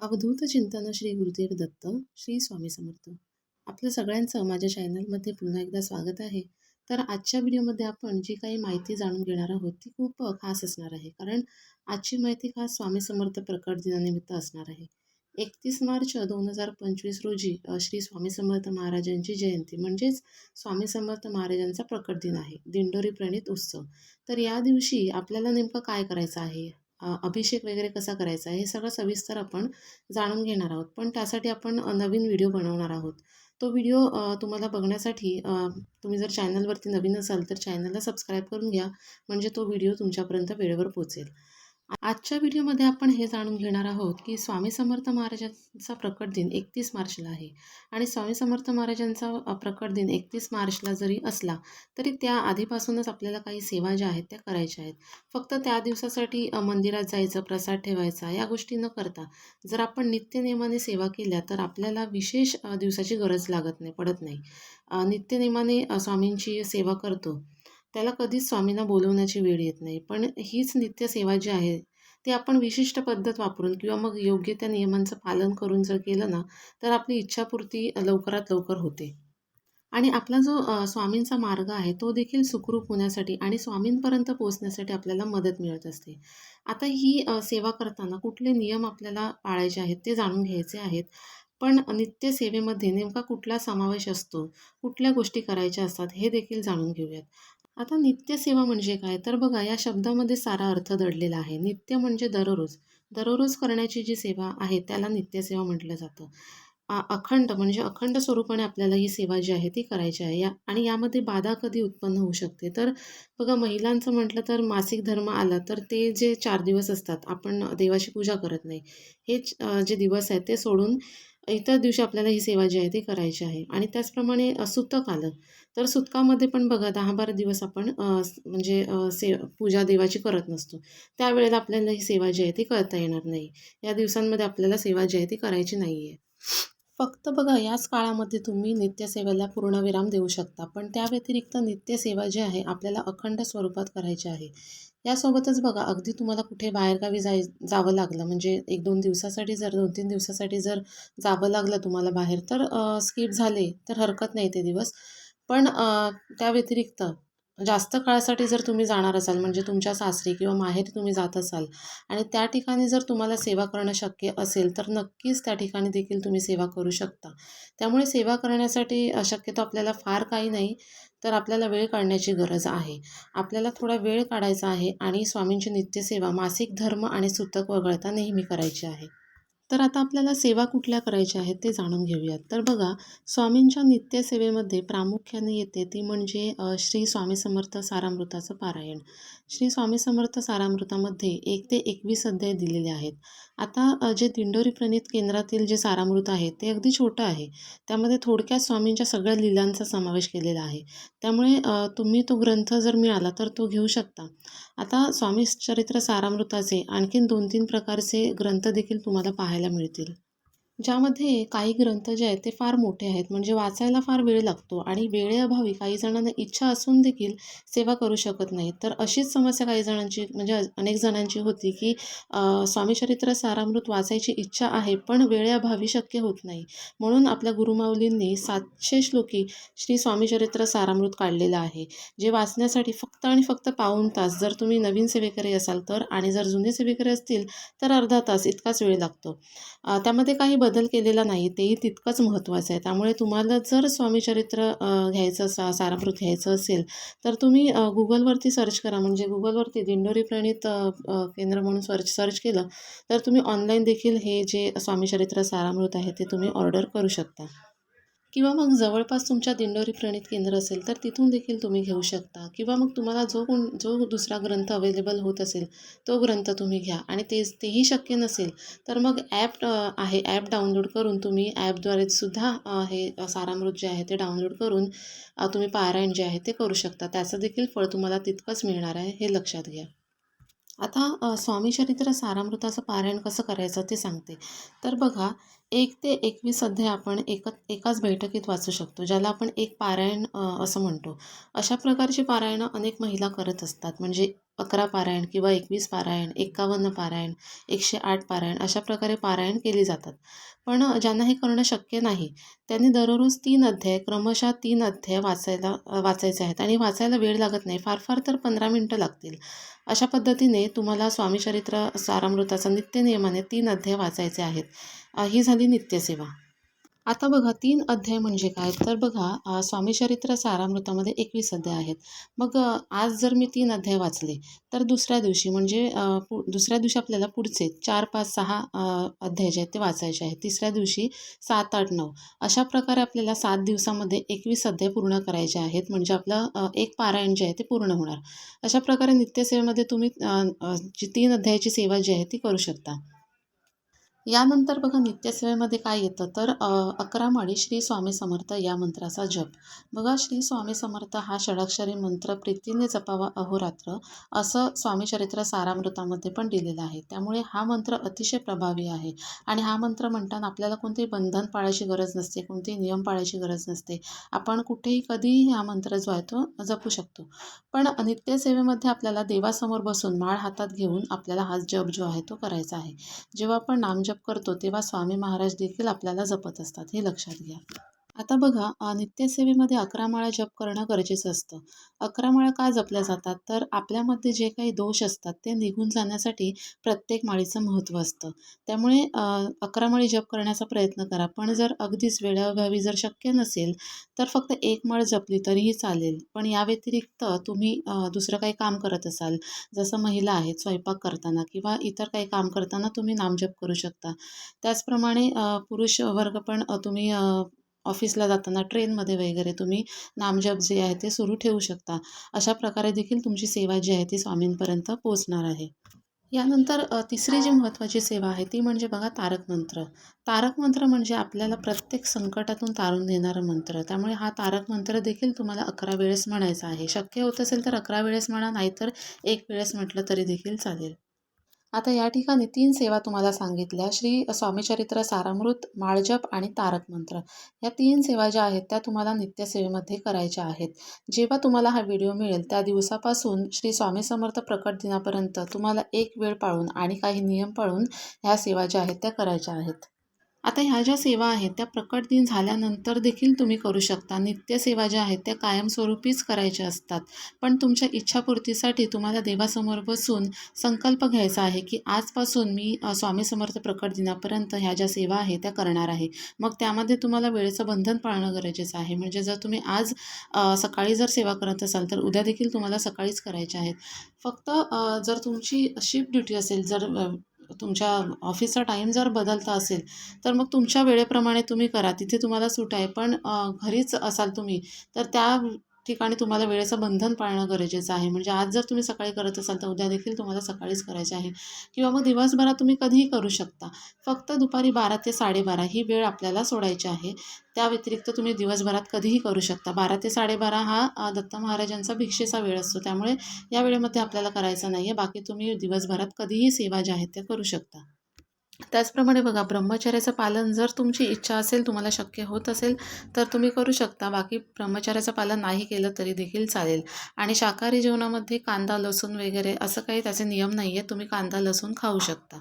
अवधूत चिंतन श्री गुरुदेव दत्त श्री स्वामी समर्थ. आपलं सगळ्यांचं माझ्या चॅनलमध्ये पुन्हा एकदा स्वागत आहे. तर आजच्या व्हिडिओमध्ये आपण जी काही माहिती जाणून घेणार आहोत ती खूप खास असणार आहे. कारण आजची माहिती खास स्वामी समर्थ प्रकट दिनानिमित्त असणार आहे. एकतीस मार्च दोन हजार पंचवीस रोजी श्री स्वामी समर्थ महाराजांची जयंती म्हणजेच स्वामी समर्थ महाराजांचा प्रकट दिन आहे दिंडोरी प्रणित उत्सव. तर या दिवशी आपल्याला नेमकं काय करायचं आहे? अभिषेक वगैरे कसा करायचा आहे हे सगळं सविस्तर आपण जाणून घेणार आहोत. पण त्यासाठी आपण नवीन व्हिडिओ बनवणार आहोत. तो व्हिडिओ तुम्हाला बघण्यासाठी तुम्ही जर चॅनलवरती नवीन असाल तर चॅनलला सबस्क्राईब करून घ्या. म्हणजे तो व्हिडिओ तुमच्यापर्यंत वेळेवर पोचेल आजच्या व्हिडिओमध्ये आपण हे जाणून घेणार आहोत की स्वामी समर्थ महाराजांचा प्रकट दिन एकतीस मार्चला आहे. आणि स्वामी समर्थ महाराजांचा प्रकट दिन एकतीस मार्चला जरी असला तरी त्या आधीपासूनच आपल्याला काही सेवा ज्या आहेत त्या करायच्या आहेत. फक्त त्या दिवसासाठी मंदिरात जायचं प्रसाद ठेवायचा या गोष्टी न करता जर आपण नित्यनेमाने सेवा केल्या तर आपल्याला विशेष दिवसाची गरज लागत नाही पडत नाही. नित्यनेमाने स्वामींची सेवा करतो. त्याला कधीच स्वामींना बोलवण्याची वेळ येत नाही. पण हीच नित्यसेवा जी आहे ती आपण विशिष्ट पद्धत वापरून किंवा मग योग्य त्या नियमांचं पालन करून जर केलं ना तर आपली इच्छापूर्ती लवकरात लवकर होते. आणि आपला जो स्वामींचा मार्ग आहे तो देखील सुखरूप होण्यासाठी आणि स्वामींपर्यंत पोहोचण्यासाठी आपल्याला मदत मिळत असते. आता ही सेवा करताना कुठले नियम आपल्याला पाळायचे आहेत ते जाणून घ्यायचे आहेत. पण नित्य सेवेमध्ये नेमका कुठला समावेश असतो कुठल्या गोष्टी करायच्या असतात हे देखील जाणून घेऊयात. आता नित्यसेवा म्हणजे काय? तर बघा या शब्दामध्ये सारा अर्थ दडलेला आहे. नित्य म्हणजे दररोज. दररोज करण्याची जी सेवा आहे त्याला नित्यसेवा म्हटलं जातं. अखंड म्हणजे अखंड स्वरूपाने आपल्याला ही सेवा जी आहे ती करायची आहे. या आणि यामध्ये बाधा कधी उत्पन्न होऊ शकते? तर बघा महिलांचं म्हटलं तर मासिक धर्म आला तर ते जे चार दिवस असतात आपण देवाची पूजा करत नाही. हे जे दिवस आहेत ते सोडून इतर दिवशी आपल्याला ही सेवा जी आहे ती करायची आहे. आणि त्याचप्रमाणे सुतक आलं. तर सुतकामध्ये पण बघा दहा बारा दिवस आपण म्हणजे से पूजा देवाची करत नसतो. त्यावेळेला आपल्याला ही सेवा जी आहे ती करता येणार नाही. या दिवसांमध्ये आपल्याला सेवा जी आहे ती करायची नाही आहे फक्त बघा याच काळामध्ये तुम्ही नित्यसेवेला पूर्णविराम देऊ शकता. पण त्या व्यतिरिक्त नित्यसेवा जी आहे आपल्याला अखंड स्वरूपात करायची आहे. यासोबतच बघा अगदी तुम्हाला कुठे बाहेरगावी जाय जावं लागलं म्हणजे एक दोन दिवसासाठी जर दोन तीन दिवसासाठी जर जावं लागलं तुम्हाला बाहेर तर स्किप झाले तर हरकत नाही ते दिवस. पण त्या व्यतिरिक्त जास्त काळासाठी जर तुम्ही जाणार असाल म्हणजे तुमच्या सासरी किंवा माहेरी तुम्ही जात असाल आणि त्या ठिकाणी जर तुम्हाला सेवा करणं शक्य असेल तर नक्कीच त्या ठिकाणी देखील तुम्ही सेवा करू शकता. त्यामुळे सेवा करण्यासाठी शक्यतो आपल्याला फार काही नाही. तर आपल्याला वेळ काढण्याची गरज आहे. आपल्याला थोडा वेळ काढायचा आहे आणि स्वामींची नित्यसेवा मासिक धर्म आणि सुतक वगळता नेहमी करायची आहे. तर आता आपल्याला सेवा कुठल्या करायच्या आहेत ते जाणून घेऊयात. तर बघा स्वामींच्या नित्यसेवेमध्ये प्रामुख्याने येते ती म्हणजे श्री स्वामी समर्थ सारामृताचं पारायण. श्री स्वामी समर्थ सारामृतामध्ये एक ते एकवीस अध्याय दिलेले आहेत. आता जे दिंडोरी प्रणित केंद्रातील जे सारामृत आहे ते अगदी छोटं आहे. त्यामध्ये थोडक्यात स्वामींच्या सगळ्या लिलांचा समावेश केलेला आहे. त्यामुळे तुम्ही तो ग्रंथ जर मिळाला तर तो घेऊ शकता. आता स्वामी चरित्र सारामृताचे आणखीन दोन तीन प्रकारचे ग्रंथ देखील तुम्हाला पाहायला मिळतील ज्यामध्ये काही ग्रंथ जे आहेत ते फार मोठे आहेत. म्हणजे वाचायला फार वेळ लागतो आणि वेळेअभावी काही जणांना इच्छा असून देखील सेवा करू शकत नाही तर अशीच समस्या काही जणांची म्हणजे अनेक जणांची होती की स्वामी स्वामीचरित्र सारामृत वाचायची इच्छा आहे पण वेळेअभावी शक्य होत नाही. म्हणून आपल्या गुरुमाऊलींनी सातशे श्लोकी श्री स्वामीचरित्र सारामृत काढलेलं आहे. जे वाचण्यासाठी फक्त आणि फक्त पाऊण तास जर तुम्ही नवीन सेवेकरी असाल तर आणि जर जुने सेवेकरी असतील तर अर्धा तास इतकाच वेळ लागतो. त्यामध्ये काही बदल केलेला नाही तेही तितकंच महत्त्वाचं आहे. त्यामुळे तुम्हाला जर स्वामीचरित्र घ्यायचं सा सारामृत घ्यायचं असेल तर तुम्ही गुगलवरती सर्च करा. म्हणजे गुगलवरती दिंडोरी प्रणित केंद्र म्हणून सर्च सर्च केलं तर तुम्ही ऑनलाईन देखील हे जे स्वामीचरित्र सारामृत आहे ते तुम्ही ऑर्डर करू शकता. किंवा मग जवळपास तुमच्या दिंडोरी प्रणित केंद्र असेल तर तिथून देखील तुम्ही घेऊ शकता. किंवा मग तुम्हाला जो कोण जो दुसरा ग्रंथ अवेलेबल होत असेल तो ग्रंथ तुम्ही घ्या. आणि तेच तेही शक्य नसेल तर मग ॲप आहे. ॲप डाउनलोड करून तुम्ही ॲपद्वारे सुद्धा हे सारामृत जे आहे ते डाउनलोड करून तुम्ही पारायण जे आहे ते करू शकता. त्याचं देखील फळ तुम्हाला तितकंच मिळणार आहे हे लक्षात घ्या. आता स्वामी चरित्र सारामृताचं पारायण कसं करायचं ते सांगते. तर बघा एक ते एकवीस अध्याय आपण एक एकाच बैठकीत वाचू शकतो ज्याला आपण एक पारायण असं म्हणतो. अशा प्रकारची पारायणं अनेक महिला करत असतात. म्हणजे अकरा पारायण किंवा एकवीस पारायण एकावन्न पारायण एकशे आठ पारायण अशा प्रकारे पारायण केली जातात. पण ज्यांना हे करणं शक्य नाही त्यांनी दररोज तीन अध्याय क्रमशः तीन अध्याय वाचायला वाचायचे आहेत आणि वाचायला वेळ लागत नाही. फार फार तर पंधरा मिनटं लागतील. अशा पद्धतीने तुम्हाला स्वामी चरित्र सारामृताचा नित्य नियमाने तीन अध्याय वाचायचे आहेत. ही झाली नित्यसेवा. आता बघा तीन अध्याय म्हणजे काय? तर बघा स्वामी चरित्र सारामृतामध्ये एकवीस अध्याय आहेत. मग आज जर मी तीन अध्याय वाचले तर दुसऱ्या दिवशी म्हणजे पु दुसऱ्या दिवशी आपल्याला पुढचे चार पाच सहा अध्याय जे आहेत ते वाचायचे आहेत. तिसऱ्या दिवशी सात आठ नऊ. अशा प्रकारे आपल्याला सात दिवसामध्ये एकवीस अध्याय पूर्ण करायचे आहेत. म्हणजे आपलं एक पारायण जे आहे ते पूर्ण होणार. अशा प्रकारे नित्यसेवेमध्ये तुम्ही जी तीन अध्यायाची सेवा जी आहे ती करू शकता. यानंतर बघा नित्यसेवेमध्ये काय येतं? तर अकरा माळी श्री स्वामी समर्थ या मंत्राचा जप. बघा श्री स्वामी समर्थ हा षडाक्षरी मंत्र प्रीतीने जपावा अहोरात्र असं स्वामी चरित्र सारामृतामध्ये पण दिलेलं आहे. त्यामुळे हा मंत्र अतिशय प्रभावी आहे आणि हा मंत्र म्हणताना आपल्याला कोणतेही बंधन पाळायची गरज नसते कोणतेही नियम पाळायची गरज नसते. आपण कुठेही कधीही हा मंत्र जो आहे तो जपू शकतो. पण नित्यसेवेमध्ये आपल्याला देवासमोर बसून माळ हातात घेऊन आपल्याला हा जप जो आहे तो करायचा आहे. जेव्हा आपण नामजप करतो तेव्हा स्वामी महाराज देखील आपल्याला जपत असतात हे लक्षात घ्या. आता बघा नित्यसेवेमध्ये अकरा माळा जप करणं गरजेचं असतं. अकरा माळा का जपल्या जातात? तर आपल्यामध्ये जे काही दोष असतात ते निघून जाण्यासाठी प्रत्येक माळीचं महत्त्व असतं. त्यामुळे अकरा माळी जप करण्याचा प्रयत्न करा. पण जर अगदीच वेळाभावी जर शक्य नसेल तर फक्त एक माळ जपली तरीही चालेल. पण या व्यतिरिक्त तुम्ही दुसरं काही काम करत असाल जसं महिला आहेत स्वयंपाक करताना किंवा इतर काही काम करताना तुम्ही नामजप करू शकता. त्याचप्रमाणे पुरुष वर्ग पण तुम्ही ऑफिसला जाताना ट्रेनमध्ये वगैरे तुम्ही नामजप जे आहे ते सुरू ठेवू शकता. अशा प्रकारे देखील तुमची सेवा जी आहे ती स्वामींपर्यंत पोहोचणार आहे. यानंतर तिसरी जी महत्त्वाची सेवा आहे ती म्हणजे बघा तारक मंत्र. तारक मंत्र म्हणजे आपल्याला प्रत्येक संकटातून तारून देणारं मंत्र. त्यामुळे हा तारक मंत्र देखील तुम्हाला अकरा वेळेस म्हणायचा आहे. शक्य होत असेल तर अकरा वेळेस म्हणा नाहीतर एक वेळेस म्हटलं तरी देखील चालेल. आता या ठिकाणी तीन सेवा तुम्हाला सांगितल्या. श्री स्वामीचरित्र सारामृत माळजप आणि तारक मंत्र. या तीन सेवा ज्या आहेत त्या तुम्हाला नित्यसेवेमध्ये करायच्या आहेत. जेव्हा तुम्हाला हा व्हिडिओ मिळेल त्या दिवसापासून श्री स्वामी समर्थ प्रकट दिनापर्यंत तुम्हाला एक वेळ पाळून आणि काही नियम पाळून ह्या सेवा ज्या आहेत त्या करायच्या आहेत. आता ह्या ज्या सेवा आहेत त्या प्रकट दिन झाल्यानंतर देखील तुम्ही करू शकता. नित्यसेवा ज्या आहेत त्या कायमस्वरूपीच करायच्या असतात. पण तुमच्या इच्छापूर्तीसाठी तुम्हाला देवासमोर बसून संकल्प घ्यायचा आहे की आजपासून मी स्वामी समर्थ प्रकट दिनापर्यंत ह्या ज्या सेवा आहेत त्या करणार आहे. मग त्यामध्ये तुम्हाला वेळेचं बंधन पाळणं गरजेचं आहे. म्हणजे जर तुम्ही आज सकाळी जर सेवा करत असाल तर उद्या देखील तुम्हाला सकाळीच करायच्या आहेत. फक्त जर तुमची शिफ्ट ड्युटी असेल जर तुमच्या ऑफिसचा टाईम जर बदलता असेल तर मग तुमच्या वेळेप्रमाणे तुम्ही करा. तिथे तुम्हाला सूट आहे. पण घरीच असाल तुम्ही तर त्या ठिकाणी तुम्हाला वेळेचं बंधन पाळणं गरजेचं आहे. म्हणजे आज जर तुम्ही सकाळी करत असाल तर उद्या देखील तुम्हाला सकाळीच करायचे आहे. किंवा मग दिवसभरात तुम्ही कधीही करू शकता. फक्त दुपारी बारा ते साडेबारा ही वेळ आपल्याला सोडायची आहे. त्या व्यतिरिक्त तुम्ही दिवसभरात कधीही करू शकता. बारा ते साडेबारा हा दत्त महाराजांचा भिक्षेचा वेळ असतो. त्यामुळे या वेळेमध्ये आपल्याला करायचं नाही आहे बाकी तुम्ही दिवसभरात कधीही सेवा ज्या आहेत त्या करू शकता. त्याचप्रमाणे बघा ब्रह्मचर्याचं पालन जर तुमची इच्छा असेल तुम्हाला शक्य होत असेल तर तुम्ही करू शकता. बाकी ब्रह्मचर्याचं पालन नाही केलं तरी देखील चालेल. आणि शाकाहारी जेवणामध्ये कांदा लसूण वगैरे असं काही त्याचे नियम नाही आहे तुम्ही कांदा लसूण खाऊ शकता.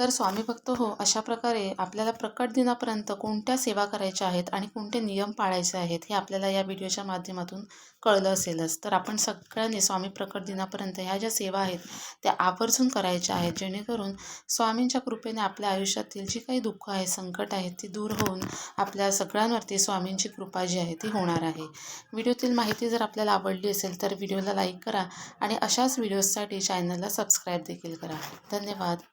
तर स्वामी भक्त हो अशा प्रकारे आपल्याला प्रकट दिनापर्यंत कोणत्या सेवा करायच्या आहेत आणि कोणते नियम पाळायचे आहेत हे आपल्याला या व्हिडिओच्या माध्यमातून कळलं असेलच. तर आपण सगळ्यांनी स्वामी प्रकट दिनापर्यंत ह्या ज्या सेवा आहेत त्या आवर्जून करायच्या आहेत. जेणेकरून स्वामींच्या कृपेने आपल्या आयुष्यातील जी काही दुःख आहे संकट आहेत ती दूर होऊन आपल्या सगळ्यांवरती स्वामींची कृपा जी आहे ती होणार आहे. व्हिडिओतील माहिती जर आपल्याला आवडली असेल तर व्हिडिओला लाईक करा आणि अशाच व्हिडिओजसाठी चॅनलला सबस्क्राईब देखील करा. धन्यवाद.